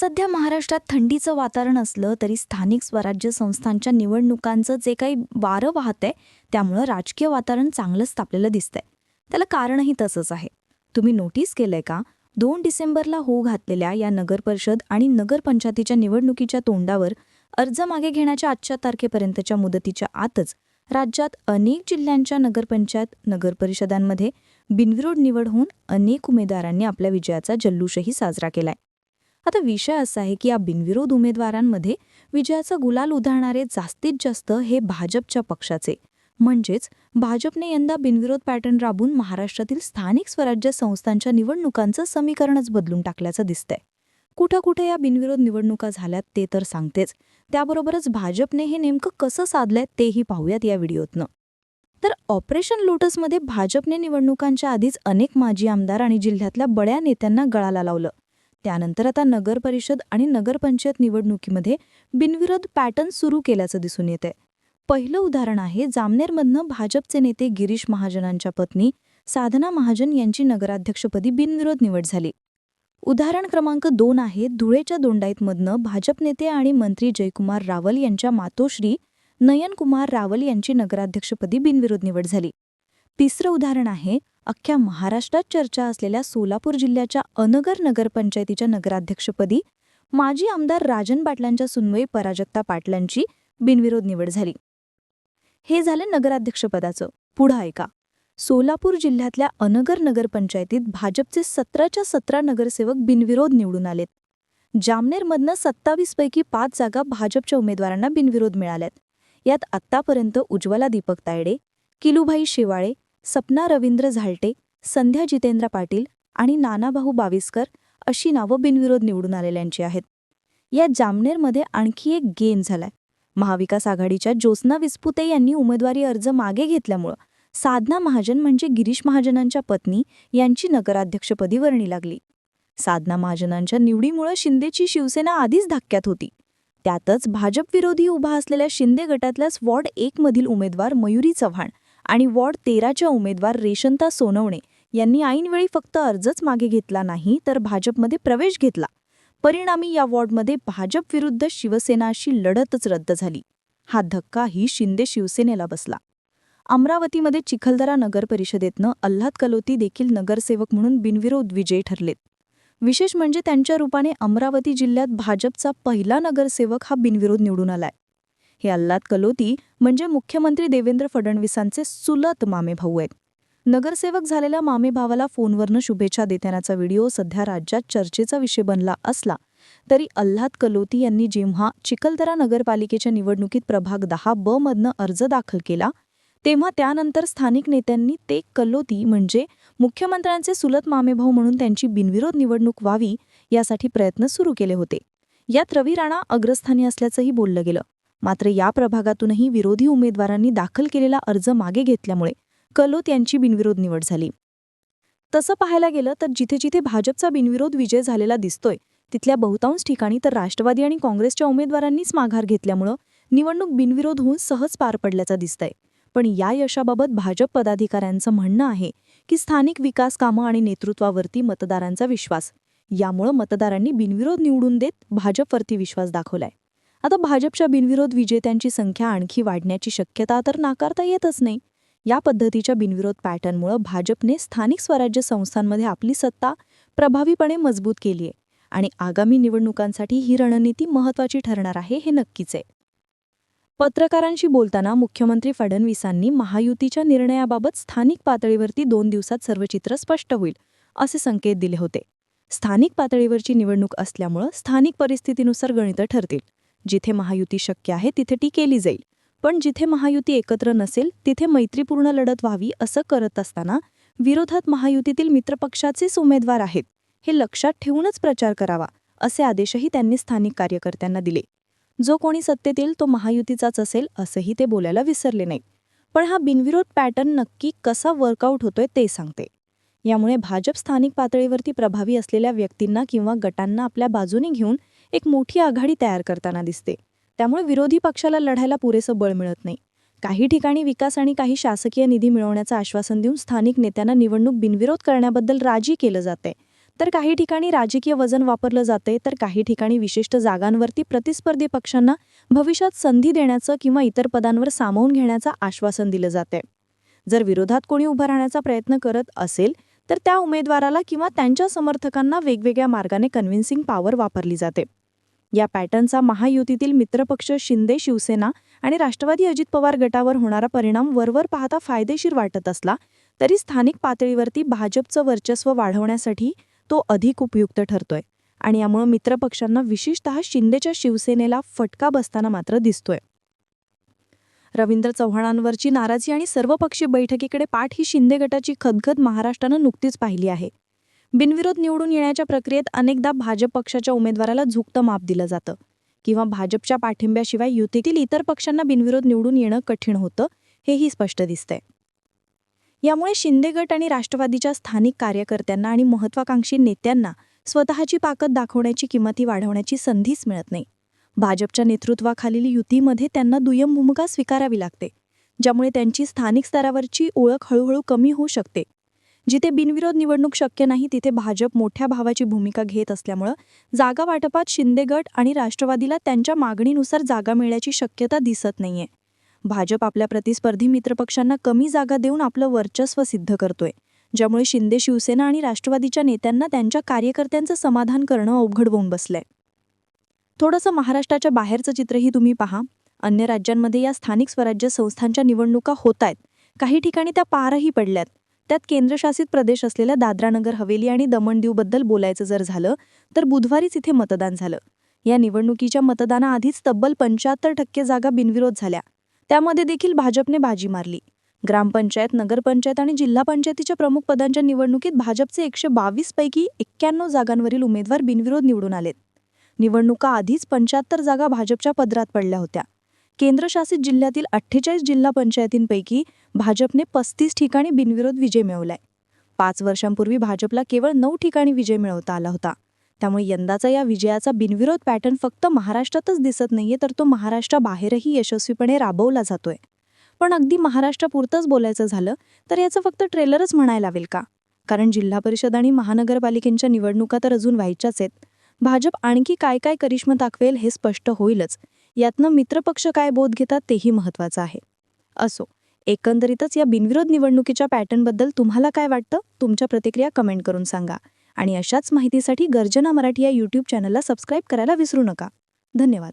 सध्या महाराष्ट्रात थंडीचं वातावरण असलं तरी स्थानिक स्वराज्य संस्थांच्या निवडणुकांचं जे काही वारं वाहतंय त्यामुळं राजकीय वातावरण चांगलंच तापलेलं दिसतंय. त्याला कारणही तसंच आहे. तुम्ही नोटीस केलंय का? दोन डिसेंबरला होऊ घातलेल्या या नगरपरिषद आणि नगरपंचायतीच्या निवडणुकीच्या तोंडावर अर्ज मागे घेण्याच्या आजच्या तारखेपर्यंतच्या मुदतीच्या आतच राज्यात अनेक जिल्ह्यांच्या नगरपंचायत नगरपरिषदांमध्ये बिनविरोध निवड होऊन अनेक उमेदवारांनी आपल्या विजयाचा जल्लोषही साजरा केलाय. आता विषय असा आहे की या बिनविरोध उमेदवारांमध्ये विजयाचा गुलाल उधळणारे जास्तीत जास्त हे भाजपच्या पक्षाचे. म्हणजेच भाजपने यंदा बिनविरोध पॅटर्न राबून महाराष्ट्रातील स्थानिक स्वराज्य संस्थांच्या निवडणुकांचं समीकरणच बदलून टाकल्याचं दिसतंय. कुठं कुठे या बिनविरोध निवडणुका झाल्यात ते तर सांगतेच. त्याबरोबरच भाजपने हे नेमकं कसं साधलंय तेही पाहूयात या व्हिडिओतनं. तर ऑपरेशन लोटसमध्ये भाजपने निवडणुकांच्या आधीच अनेक माजी आमदार आणि जिल्ह्यातल्या बड्या नेत्यांना गळाला लावलं. त्यानंतर आता नगर परिषद आणि नगरपंचायत निवडणुकीमध्ये बिनविरोध पॅटर्न सुरू केल्याचं दिसून येतंय. पहिलं उदाहरण आहे जामनेरमधनं भाजपचे नेते गिरीश महाजनांच्या पत्नी साधना महाजन यांची नगराध्यक्षपदी बिनविरोध निवड झाली. उदाहरण क्रमांक दोन आहे धुळेच्या दोंडाईतमधनं भाजप नेते आणि मंत्री जयकुमार रावल यांच्या मातोश्री नयनकुमार रावल यांची नगराध्यक्षपदी बिनविरोध निवड झाली. तिसरं उदाहरण आहे अख्ख्या महाराष्ट्रात चर्चा असलेल्या सोलापूर जिल्ह्याच्या अनगर नगरपंचायतीच्या नगराध्यक्षपदी माजी आमदार राजन पाटलांच्या सुनवई पराजक्ता पाटलांची बिनविरोध निवड झाली. हे झालं नगराध्यक्षपदाचं. पुढं ऐका. सोलापूर जिल्ह्यातल्या अनगर नगरपंचायतीत भाजपचे सतराच्या सतरा नगरसेवक बिनविरोध निवडून आलेत. जामनेरमधनं सत्तावीसपैकी पाच जागा भाजपच्या उमेदवारांना बिनविरोध मिळाल्यात. यात आत्तापर्यंत उज्ज्वला दीपक तायडे किलूभाई शेवाळे सपना रवींद्र झाल्टे संध्या जितेंद्र पाटील आणि नानाभाऊ बाविस्कर अशी नावं बिनविरोध निवडून आलेल्यांची आहेत. या जामनेरमध्ये आणखी एक गेम झालाय. महाविकास आघाडीच्या ज्योत्स्ना विस्पुते यांनी उमेदवारी अर्ज मागे घेतल्यामुळं साधना महाजन म्हणजे गिरीश महाजनांच्या पत्नी यांची नगराध्यक्षपदी वर्णी लागली. साधना महाजनांच्या निवडीमुळं शिंदेची शिवसेना आधीच धक्क्यात होती. त्यातच भाजपविरोधी उभा असलेल्या शिंदे गटातल्याच वॉर्ड एक मधील उमेदवार मयुरी चव्हाण आणि वॉर्ड तेराच्या उमेदवार रेशंता सोनवणे यांनी ऐनवेळी फक्त अर्जच मागे घेतला नाही तर भाजपमध्ये प्रवेश घेतला. परिणामी या वॉर्डमध्ये भाजप विरुद्ध शिवसेना अशी लढतच रद्द झाली. हा धक्का ही शिंदे शिवसेनेला बसला. अमरावतीमध्ये चिखलदरा नगर परिषदेतनं अल्हाद कलोती देखील नगरसेवक म्हणून बिनविरोध विजयी ठरलेत. विशेष म्हणजे त्यांच्या रूपाने अमरावती जिल्ह्यात भाजपचा पहिला नगरसेवक हा बिनविरोध निवडून आलाय. हे अल्लाद कलोती म्हणजे मुख्यमंत्री देवेंद्र फडणवीसांचे सुलत मामेभाऊ आहेत. नगरसेवक झालेल्या मामेभावाला फोनवरनं शुभेच्छा देतानाचा व्हिडिओ सध्या राज्यात चर्चेचा विषय बनला असला तरी अल्हाद कलोती यांनी जेव्हा चिखलदरा नगरपालिकेच्या निवडणुकीत प्रभाग दहा ब मधनं अर्ज दाखल केला तेव्हा त्यानंतर स्थानिक नेत्यांनी ते कल्लोती म्हणजे मुख्यमंत्र्यांचे सुलत मामेभाऊ म्हणून त्यांची बिनविरोध निवडणूक व्हावी यासाठी प्रयत्न सुरू केले होते. यात रवी राणा अग्रस्थानी असल्याचंही बोललं गेलं. मात्र या प्रभागातूनही विरोधी उमेदवारांनी दाखल केलेला अर्ज मागे घेतल्यामुळे कलोत यांची बिनविरोध निवड झाली. तसं पाहायला गेलं तर जिथे जिथे भाजपचा बिनविरोध विजय झालेला दिसतोय तिथल्या बहुतांश ठिकाणी तर राष्ट्रवादी आणि काँग्रेसच्या उमेदवारांनीच माघार घेतल्यामुळं निवडणूक बिनविरोध होऊन सहज पार पडल्याचं दिसतंय. पण या यशाबाबत भाजप पदाधिकाऱ्यांचं म्हणणं आहे की स्थानिक विकास कामं आणि नेतृत्वावरती मतदारांचा विश्वास. यामुळं मतदारांनी बिनविरोध निवडून देत भाजपवरती विश्वास दाखवलाय. आता भाजपच्या बिनविरोध विजेत्यांची संख्या आणखी वाढण्याची शक्यता तर नाकारता येतच नाही. या पद्धतीच्या बिनविरोध पॅटर्नमुळे भाजपने स्थानिक स्वराज्य संस्थांमध्ये आपली सत्ता प्रभावीपणे मजबूत केली आहे आणि आगामी निवडणुकांसाठी ही रणनीती महत्वाची ठरणार आहे हे नक्कीच आहे. पत्रकारांशी बोलताना मुख्यमंत्री फडणवीसांनी महायुतीच्या निर्णयाबाबत स्थानिक पातळीवरती दोन दिवसात सर्व चित्र स्पष्ट होईल असे संकेत दिले होते. स्थानिक पातळीवरची निवडणूक असल्यामुळं स्थानिक परिस्थितीनुसार गणितं ठरतील. जिथे महायुती शक्य आहे तिथे ती केली जाईल. पण जिथे महायुती एकत्र नसेल तिथे मैत्रीपूर्ण लढत व्हावी असं करत असताना विरोधात महायुतीतील मित्रपक्षाचेच उमेदवार आहेत. हे लक्षात ठेवूनच प्रचार करावा असे आदेशही त्यांनी स्थानिक कार्यकर्त्यांना दिले. जो कोणी सत्तेत येईल तो महायुतीचाच असेल असंही ते बोलायला विसरले नाही पण हा बिनविरोध पॅटर्न नक्की कसा वर्कआउट होतोय ते सांगते. यामुळे भाजप स्थानिक पातळीवरती प्रभावी असलेल्या व्यक्तींना किंवा गटांना आपल्या बाजूने घेऊन एक मोठी आघाडी तयार करताना दिसते. त्यामुळे विरोधी पक्षाला लढायला पुरेसं बळ मिळत नाही. काही ठिकाणी विकास आणि काही शासकीय निधी मिळवण्याचं आश्वासन देऊन स्थानिक नेत्यांना निवडणूक बिनविरोध करण्याबद्दल राजी केलं जाते तर काही ठिकाणी राजकीय वजन वापरलं जाते तर काही ठिकाणी विशिष्ट जागांवरती प्रतिस्पर्धी पक्षांना भविष्यात संधी देण्याचं किंवा इतर पदांवर सामावून घेण्याचं आश्वासन दिलं जाते जर विरोधात कोणी उभं राहण्याचा प्रयत्न करत असेल तर त्या उमेदवाराला किंवा त्यांच्या समर्थकांना वेगवेगळ्या मार्गाने कन्व्हिन्सिंग पॉवर वापरली जाते. या पॅटर्नचा महायुतीतील मित्रपक्ष शिंदे शिवसेना आणि राष्ट्रवादी अजित पवार गटावर होणारा परिणाम वरवर पाहता फायदेशीर वाटत असला तरी स्थानिक पातळीवरती भाजपचं वर्चस्व वाढवण्यासाठी तो अधिक उपयुक्त ठरतोय. आणि यामुळे मित्रपक्षांना विशेषतः शिंदेच्या शिवसेनेला फटका बसताना मात्र दिसतोय. रवींद्र चव्हाणांवरची नाराजी आणि सर्वपक्षीय बैठकीकडे पाठ ही शिंदे गटाची खदखद महाराष्ट्रानं नुकतीच पाहिली आहे. बिनविरोध निवडून येण्याच्या प्रक्रियेत अनेकदा भाजप पक्षाच्या उमेदवाराला झुकतं माप दिलं जातं. किंवा भाजपच्या पाठिंब्याशिवाय युतीतील इतर पक्षांना बिनविरोध निवडून येणं कठीण होतं हेही स्पष्ट दिसतंय. यामुळे शिंदे गट आणि राष्ट्रवादीच्या स्थानिक कार्यकर्त्यांना आणि महत्वाकांक्षी नेत्यांना स्वतःची ताकद दाखवण्याची किंमती वाढवण्याची संधीच मिळत नाही. भाजपच्या नेतृत्वाखालील युतीमध्ये त्यांना दुय्यम भूमिका स्वीकारावी लागते ज्यामुळे त्यांची स्थानिक स्तरावरची ओळख हळूहळू कमी होऊ शकते. जिथे बिनविरोध निवडणूक शक्य नाही तिथे भाजप मोठ्या भावाची भूमिका घेत असल्यामुळं जागा वाटपात शिंदे गट आणि राष्ट्रवादीला त्यांच्या मागणीनुसार जागा मिळण्याची शक्यता दिसत नाहीये. भाजप आपल्या प्रतिस्पर्धी मित्रपक्षांना कमी जागा देऊन आपलं वर्चस्व सिद्ध करतोय ज्यामुळे शिंदे शिवसेना आणि राष्ट्रवादीच्या नेत्यांना त्यांच्या कार्यकर्त्यांचं समाधान करणं अवघड होऊन बसलंय. थोडंसं महाराष्ट्राच्या बाहेरचं चित्रही तुम्ही पहा. अन्य राज्यांमध्ये या स्थानिक स्वराज्य संस्थांच्या निवडणुका होत आहेत. काही ठिकाणी त्या पारही पडल्यात. त्यात केंद्रशासित प्रदेश असलेल्या दादरानगर हवेली आणि दमण दीवबद्दल बोलायचं जर झालं तर बुधवारीच इथे मतदान झालं. या निवडणुकीच्या मतदानाआधीच तब्बल पंच्याहत्तर टक्के जागा बिनविरोध झाल्या. त्यामध्ये देखील भाजपने बाजी मारली. ग्रामपंचायत नगरपंचायत आणि जिल्हा पंचायतीच्या प्रमुख पदांच्या निवडणुकीत भाजपचे एकशे बावीस पैकी एक्क्याण्णव जागांवरील उमेदवार बिनविरोध निवडून आलेत. निवडणुका आधीच पंच्याहत्तर जागा भाजपच्या पदरात पडल्या होत्या. केंद्रशासित जिल्ह्यातील अठ्ठेचाळीस जिल्हा पंचायतींपैकी भाजपने पस्तीस ठिकाणी बिनविरोध विजय मिळवलाय. पाच वर्षांपूर्वी भाजपला केवळ नऊ ठिकाणी विजय मिळवता आला होता. त्यामुळे यंदाचा या विजयाचा बिनविरोध पॅटर्न फक्त महाराष्ट्रातच दिसत नाहीये तर तो महाराष्ट्राबाहेरही यशस्वीपणे राबवला जातोय. पण अगदी महाराष्ट्रापुरतंच बोलायचं झालं तर याचं फक्त ट्रेलरच म्हणायला लावेल का? कारण जिल्हा परिषद आणि महानगरपालिकेच्या निवडणुका तर अजून व्हायच्याच आहेत. भाजप आणखी काय काय करिश्मा दाखवेल हे स्पष्ट होईलच. यातनं मित्रपक्ष काय बोध घेतात तेही महत्वाचं आहे. असो एकंदरीतच या बिनविरोध निवडणुकीच्या पॅटर्नबद्दल तुम्हाला काय वाटतं? तुमच्या प्रतिक्रिया कमेंट करून सांगा. आणि अशाच माहितीसाठी गर्जना मराठी या यूट्यूब चॅनलला सबस्क्राईब करायला विसरू नका. धन्यवाद.